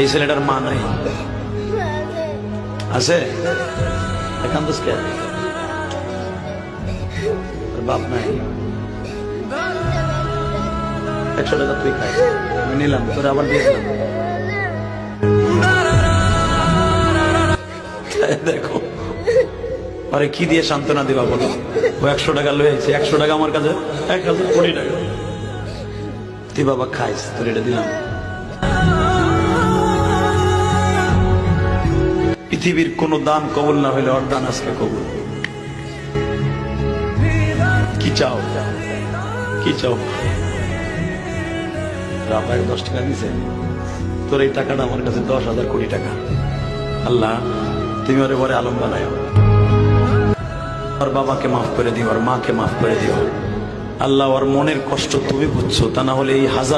এই ছেলেটার মা নাই। আছে? বাপ নাই। একশো টাকা তুই খাই নিলাম, তোর আবার দিয়ে দিলাম। তাই দেখো, আরে কি দিয়ে সান্ত্বনা দিবা বলো? একশো টাকা লয়ে আইছে। একশো টাকা আমার কাছে, এক হাজার কোটি টাকা। তুই বাবা খাইস, তোর এটা দিলাম। পৃথিবীর কোন দান কবল না হইলে ওর দান আজকে কবুল। কি চাও? কি চাও? রাবায় দশ টাকা দিছে। তোর এই টাকাটা আমার কাছে দশ হাজার কোটি টাকা। আল্লাহ, তুমি ওরে পরে আলম বানায়। ওর বাবাকে মাফ করে দিও ওর মাকে মাফ করে দিও। আল্লাহ ওর মনের কষ্ট তুমি বুঝছ তা না হলে এই হাজার